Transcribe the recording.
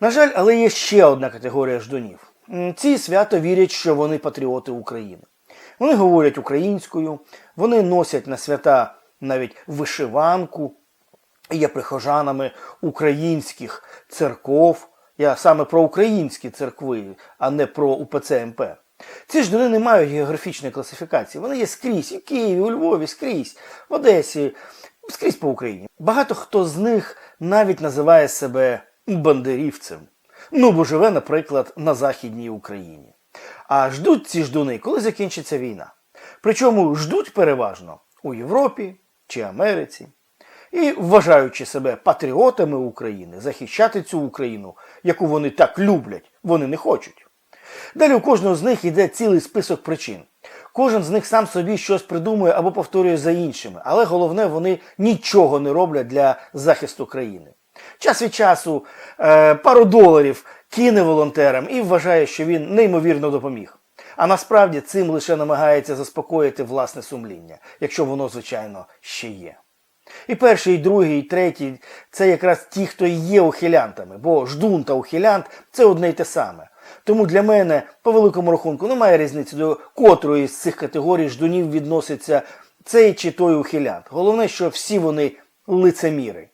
На жаль, але є ще одна категорія ждунів. Ці свято вірять, що вони патріоти України. Вони говорять українською, вони носять на свята навіть вишиванку, є прихожанами українських церков. Я саме про українські церкви, а не про УПЦ МП. Ці ждуни не мають географічної класифікації. Вони є скрізь, в Києві, у Львові, скрізь, в Одесі, скрізь по Україні. Багато хто з них навіть називає себе бандерівцем. Ну, бо живе, наприклад, на Західній Україні. А ждуть ці ждуни, коли закінчиться війна. Причому ждуть переважно у Європі чи Америці. І, вважаючи себе патріотами України, захищати цю Україну, яку вони так люблять, вони не хочуть. Далі у кожного з них йде цілий список причин. Кожен з них сам собі щось придумує або повторює за іншими, але головне, вони нічого не роблять для захисту країни. Час від часу е, пару доларів кине волонтерам і вважає, що він неймовірно допоміг. А насправді цим лише намагається заспокоїти власне сумління, якщо воно, звичайно, ще є. І перший, і другий, і третій це якраз ті, хто є ухилянтами, бо ждун та ухилянт це одне й те саме. Тому для мене, по великому рахунку, немає різниці, до котрої з цих категорій ждунів відноситься цей чи той ухилянт. Головне, що всі вони лицеміри.